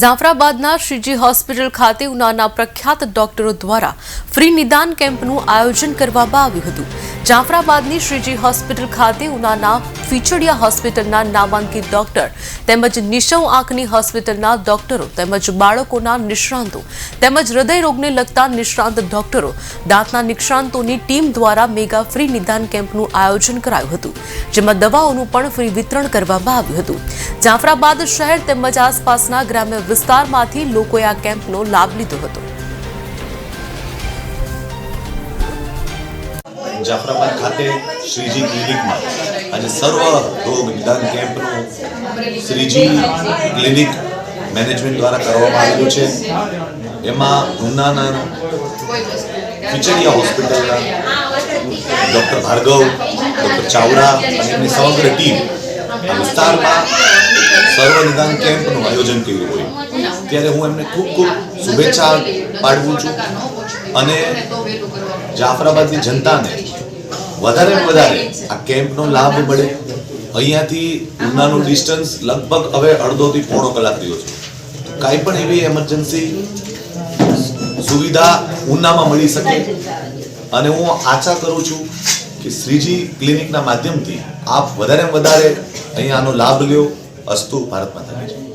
જાફરાબાદના Shriji hospital ખાતે ઉનાના પ્રખ્યાત ડોક્ટરો દ્વારા ફ્રી નિદાન કેમ્પનું આયોજન કરવામાં આવ્યું હતું. જાફરાબાદની શ્રીજી હોસ્પિટલ ખાતે ઉનાના ફીચડિયા હોસ્પિટલના નામાંકિત ડોક્ટર તેમજ નિશવ આંખની હોસ્પિટલના ડોક્ટરો તેમજ બાળકોના નિષ્ણાંતો તેમજ હૃદય રોગને લગતા નિષ્ણાંત ડોક્ટરો, દાંતના નિષ્ણાંતોની ટીમ દ્વારા મેગા ફ્રી નિદાન કેમ્પનું આયોજન કરાયું હતું, જેમાં દવાઓનું પણ ફ્રી વિતરણ કરવામાં આવ્યું હતું. જાફરાબાદ શહેર તેમજ આસપાસના ગ્રામ્ય વિસ્તારમાંથી લોકોએ આ કેમ્પનો લાભ લીધો હતો. જાફરાબાદ ખાતે શ્રીજી ક્લિનિકમાં આજે સર્વ રોગ નિદાન કેમ્પનું શ્રીજી ક્લિનિક મેનેજમેન્ટ દ્વારા કરવામાં આવેલું છે. એમાં ઉનાના ખીચડિયા હોસ્પિટલના ડૉક્ટર ભાર્ગવ, ડૉક્ટર ચાવડા અને એમની સમગ્ર ટીમ વિસ્તારમાં સર્વ નિદાન કેમ્પનું આયોજન કર્યું હોય. ત્યારે હું એમને ખૂબ ખૂબ શુભેચ્છા પાઠવું છું. અને જાફરાબાદની જનતાને વધારે વધારે આ કેમ્પનો લાભ મળે. અહીંયાથી ઉનાનું ડિસ્ટન્સ લગભગ હવે અડધોથી પોણો કલાક રહ્યો છે. કાંઈ પણ એવી એમરજન્સી સુવિધા ઉનામાં મળી શકે. અને હું આશા કરું છું કે શ્રીજી ક્લિનિકના માધ્યમથી આપ વધારે વધારે અહીંયા આનો લાભ લ્યો. અસ્તુ ભારત માતા કી જય.